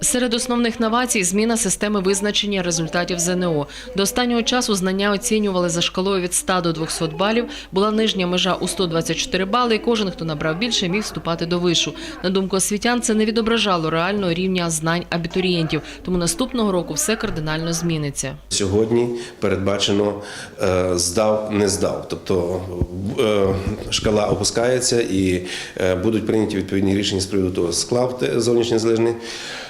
Серед основних новацій зміна системи визначення результатів ЗНО. До останнього часу знання оцінювали за шкалою від 100 до 200 балів. Була нижня межа у 124 бали, і кожен, хто набрав більше, міг вступати до вишу. На думку освітян, це не відображало реального рівня знань абітурієнтів. Тому наступного року все кардинально зміниться. Сьогодні передбачено е, здав, не здав. Тобто е, шкала опускається і е, будуть прийняті відповідні рішення з приводу того, склав те зовнішнє залежне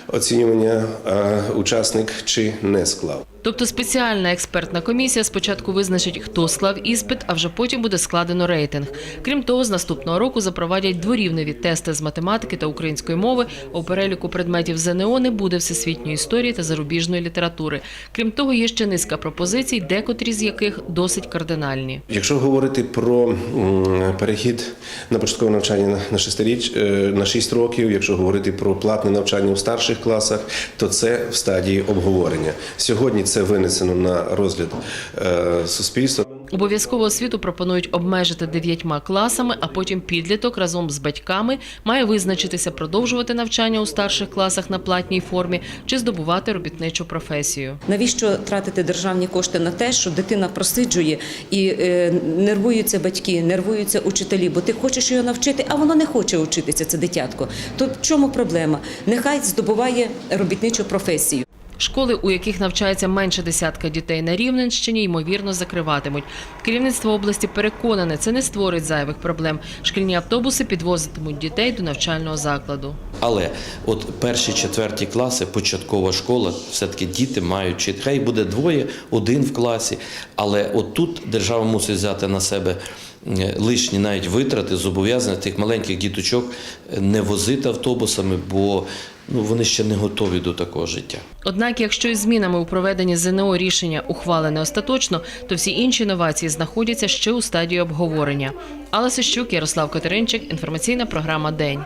оцінювання е, учасник чи не склав. Тобто спеціальна експертна комісія спочатку визначить, хто склав іспит, а вже потім буде складено рейтинг. Крім того, з наступного року запровадять дворівневі тести з математики та української мови. У переліку предметів ЗНО не буде всесвітньої історії та зарубіжної літератури. Крім того, є ще низка пропозицій, декотрі з яких досить кардинальні. Якщо говорити про перехід на початкове навчання на- на 6 річ е, на 6 років, якщо говорити про платне навчання у старших класах, то це в стадії обговорення. Сьогодні це винесено на розгляд е, суспільства. Обов'язкову освіту пропонують обмежити дев'ятьма класами, а потім підліток разом з батьками має визначитися продовжувати навчання у старших класах на платній формі чи здобувати робітничу професію. Навіщо тратити державні кошти на те, що дитина просиджує і е, нервуються батьки, нервуються учителі, бо ти хочеш його навчити, а воно не хоче вчитися, це дитятко. То в чому проблема? Нехай здобуває робітничу професію. Школи, у яких навчається менше десятка дітей на Рівненщині, ймовірно закриватимуть. Керівництво області переконане, це не створить зайвих проблем. Шкільні автобуси підвозитимуть дітей до навчального закладу. Але от перші четверті класи, початкова школа, все-таки діти мають вчити. Хай буде двоє, один в класі. Але от тут держава мусить взяти на себе е, лишні навіть витрати, зобов'язання тих маленьких діточок е, не возити автобусами, бо ну, вони ще не готові до такого життя. Однак, якщо із змінами у проведенні ЗНО рішення ухвалене остаточно, то всі інші новації знаходяться ще у стадії обговорення. Алла Сищук, Ярослав Катеринчик, інформаційна програма День.